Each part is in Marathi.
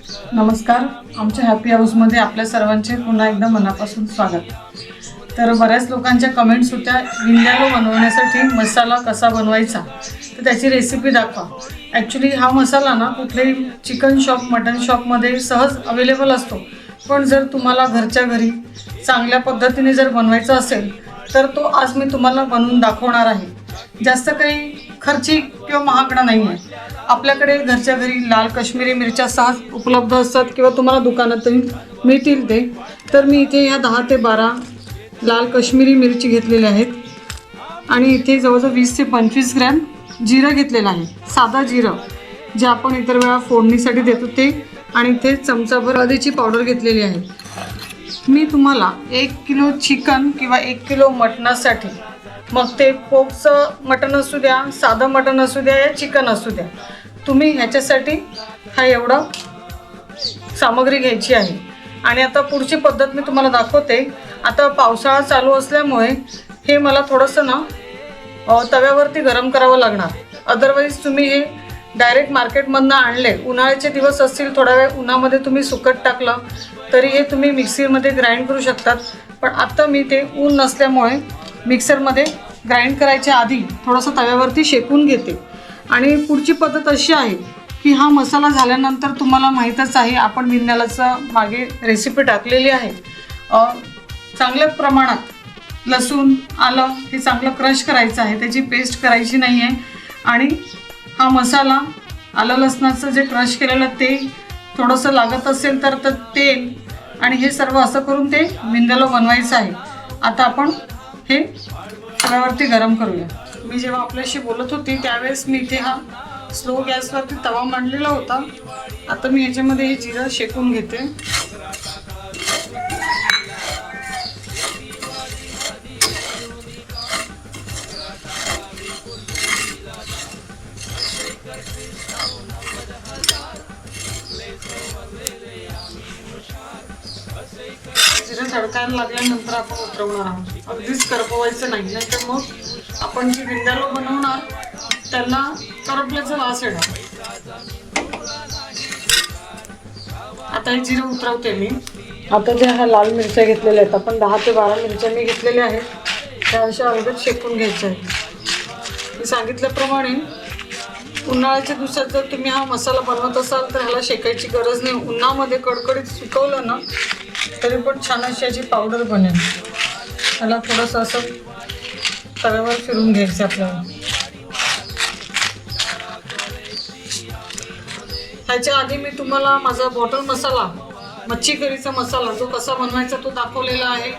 नमस्कार. आमच्या हॅपी हाऊसमध्ये आपल्या सर्वांचे पुन्हा एकदा मनापासून स्वागत. तर बऱ्याच लोकांच्या कमेंट्स होत्या विंड्यालो बनवण्यासाठी मसाला कसा बनवायचा? तर त्याची रेसिपी दाखवा. ॲक्च्युली हा मसाला ना कुठल्याही चिकन शॉप मटन शॉपमध्ये सहज अवेलेबल असतो. पण जर तुम्हाला घरच्या घरी चांगल्या पद्धतीने जर बनवायचा असेल तर तो आज मी तुम्हाला बनवून दाखवणार आहे. जास्त काही खर्चिक किंवा महागडा नाही आहे आपल्याकडे घरच्या घरी लाल काश्मीरी मिरच्या सहज उपलब्ध असतात किंवा तुम्हाला दुकानातही मिळतील ते. तर मी इथे ह्या दहा ते बारा लाल काश्मीरी मिरची घेतलेल्या आहेत. आणि इथे जवळजवळ वीस ते पंचवीस ग्रॅम जिरं घेतलेलं आहे. साधा जिरं जे आपण इतर वेळा फोडणीसाठी देतो ते. आणि इथे चमचाभर हळदीची पावडर घेतलेली आहे. मी तुम्हाला एक किलो चिकन किंवा एक किलो मटणासाठी मग ते पोकचं मटण असू द्या साधं मटण असू द्या या चिकन असू द्या. तुम्ही ह्याच्यासाठी हा एवढा सामग्री घ्यायची आहे. आणि आता पुढची पद्धत मी तुम्हाला दाखवते. आता पावसाळा चालू असल्यामुळे हे मला थोडंसं ना तव्यावरती गरम करावं लागणार. अदरवाईज तुम्ही हे डायरेक्ट मार्केटमधनं आणले. उन्हाळ्याचे दिवस असतील थोडा वेळ उन्हामध्ये तुम्ही सुकट टाकलं तरी हे तुम्ही मिक्सरमध्ये ग्राइंड करू शकतात. पण आत्ता मी ते ऊन नसल्यामुळे मिक्सरमध्ये ग्राइंड करायच्या आधी थोडंसं तव्यावरती शेकून घेते. आणि पुढची पद्धत अशी आहे की हा मसाला झाल्यानंतर तुम्हाला माहीतच आहे आपण विज्ञानाचं मागे रेसिपी टाकलेली आहे. चांगल्या प्रमाणात लसूण आलं हे चांगलं क्रश करायचं आहे त्याची पेस्ट करायची नाही आहे आणि हा मसाला आलं लसणाचं जे क्रश केलेलं ते थोडंसं लागत असेल तर तर तेल आणि हे सर्व असं करून ते मिंदलो बनवायचं आहे. आता आपण हे तव्यावरती गरम करूया. मी जेव्हा आपल्याशी बोलत होती त्यावेळेस मी इथे हा स्लो गॅसवरती तवा मांडलेला होता. आता मी याच्यामध्ये हे जिरं शेकून घेते. जिरं तडकायला लागल्यानंतर आपण उतरवणार आहोत. अगदीच करपवायचं नाही नाहीतर मग आपण जी विंडालो बनवणार त्यांना करपल्याचा वास येणार. आता हे जिरं उतरवते मी. आता ज्या ह्या लाल मिरच्या घेतलेल्या आहेत आपण दहा ते बारा मिरच्या मी घेतलेल्या आहेत त्या अशा अगोदर शेकून घ्यायच्या आहेत. मी सांगितल्याप्रमाणे उन्हाळ्याच्या दिवसात जर तुम्ही हा मसाला बनवत असाल तर ह्याला शेकायची गरज नाही. उन्हामध्ये कडकडीत सुकवलं ना तरी पण छान अशी याची पावडर बनेल. त्याला थोडंसं असं तव्यावर फिरून घ्यायचं आपल्याला. ह्याच्या आधी मी तुम्हाला माझा बॉटल मसाला मच्छी करीचा मसाला जो कसा बनवायचा तो दाखवलेला आहे.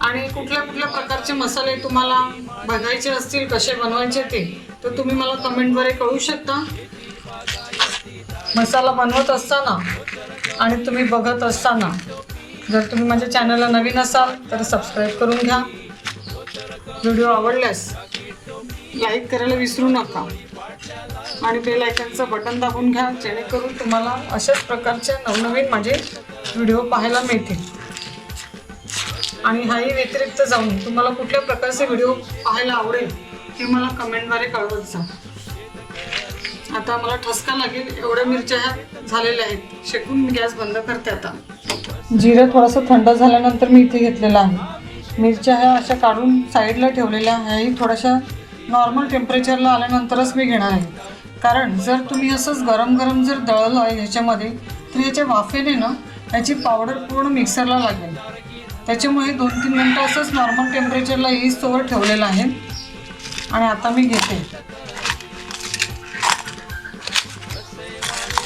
आणि कुठल्या कुठल्या प्रकारचे मसाले तुम्हाला बघायचे असतील कसे बनवायचे ते तर तुम्ही मला कमेंटद्वारे कळू शकता. मसाला बनवत असताना आणि तुम्ही बघत असताना जर तुम्ही माझ्या चॅनलला नवीन असाल तर सबस्क्राईब करून घ्या. व्हिडिओ आवडल्यास लाईक करायला विसरू नका. आणि बेल आयकनचं बटन दाबून घ्या जेणेकरून तुम्हाला अशाच प्रकारच्या नवनवीन माझे व्हिडिओ पाहायला मिळतील. आणि हाही व्यतिरिक्त जाऊन तुम्हाला कुठल्या प्रकारचे व्हिडिओ पाहायला आवडेल ते मला कमेंटद्वारे कळवत जा. आता मला ठसका लागेल एवढ्या मिरच्या ह्या झालेल्या आहेत. शेकून गॅस बंद करते आता. जिरं थोडंसं थंड झाल्यानंतर मी इथे घेतलेलं आहे. मिरच्या ह्या अशा काढून साईडला ठेवलेल्या ह्याही थोड्याशा नॉर्मल टेम्परेचरला आल्यानंतरच मी घेणार आहे. कारण जर तुम्ही असंच गरम गरम जर दळलं आहे ह्याच्यामध्ये तर ह्याच्या वाफेने ना ह्याची पावडर पूर्ण मिक्सरला लागेल. त्याच्यामुळे दोन तीन मिनटं असंच नॉर्मल टेम्परेचरला ईस्टवर ठेवलेलं आहे. आणि आता मी घेते.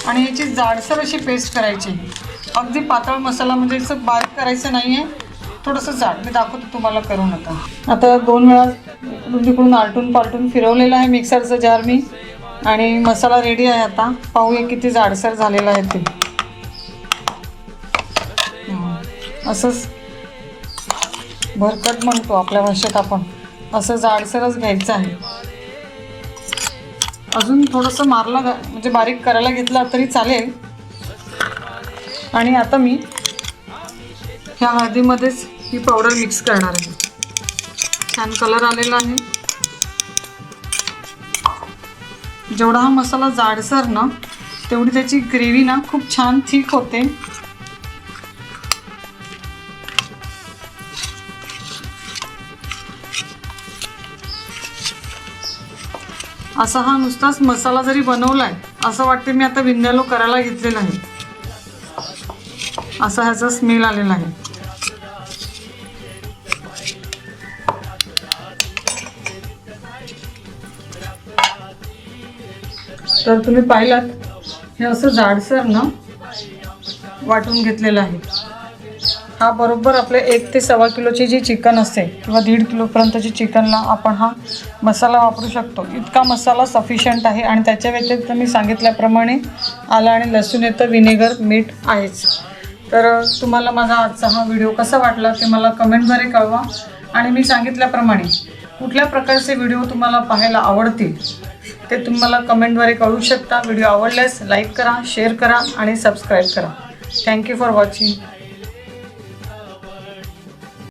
आणि याची जाडसर अशी पेस्ट करायची. अगदी पातळ मसाला म्हणजे असं बारीक करायचं नाही आहे थोडंसं जाड. मी दाखवतो तुम्हाला करून आता. आता दोन वेळा तिकडून आलटून पालटून फिरवलेलं आहे मिक्सरचं जार मी. आणि मसाला रेडी आहे आता. पाहूया किती जाडसर झालेलं आहे ते. असंच भरकट म्हणतो आपल्या भाषेत आपण. असं जाडसरच घ्यायचं आहे. अजून थोडंसं मारलं गा- म्हणजे बारीक करायला घेतला तरी चालेल. आणि आता मी ह्या हळदीमध्येच ही पावडर मिक्स करणार आहे. छान कलर आलेला आहे. जेवढा हा मसाला जाडसर ना तेवढी त्याची ग्रेव्ही ना खूप छान थिक होते. असा हा नुसताच मसाला जरी बनवलाय असं वाटते मी आता विंध्यालो करायला घेतलेला आहे. असा ह्याचा स्मेल आलेला आहे. तर तुम्ही पाहिलात हे असं जाडसर ना वाटून घेतलेलं आहे. हा बरोबर आपले एक ते सव्वा किलोची जी चिकन असते किंवा दीड किलोपर्यंतची चिकनला आपण हा मसाला वापरू शकतो. इतका मसाला सफिशियंट आहे आणि त्याच्या व्यतिरिक्त मी सांगितल्याप्रमाणे आलं आणि लसूण येतं विनेगर मीठ आहेच. तर तुम्हाला माझा आजचा हा व्हिडिओ कसा वाटला ते मला कमेंटद्वारे कळवा. आणि मी सांगितल्याप्रमाणे कुठल्या प्रकारचे व्हिडिओ तुम्हाला पाहायला आवडतील ते तुम्हाला कमेंटद्वारे कळू शकता. व्हिडिओ आवडल्यास लाईक करा शेअर करा आणि सबस्क्राईब करा. Thank you for watching.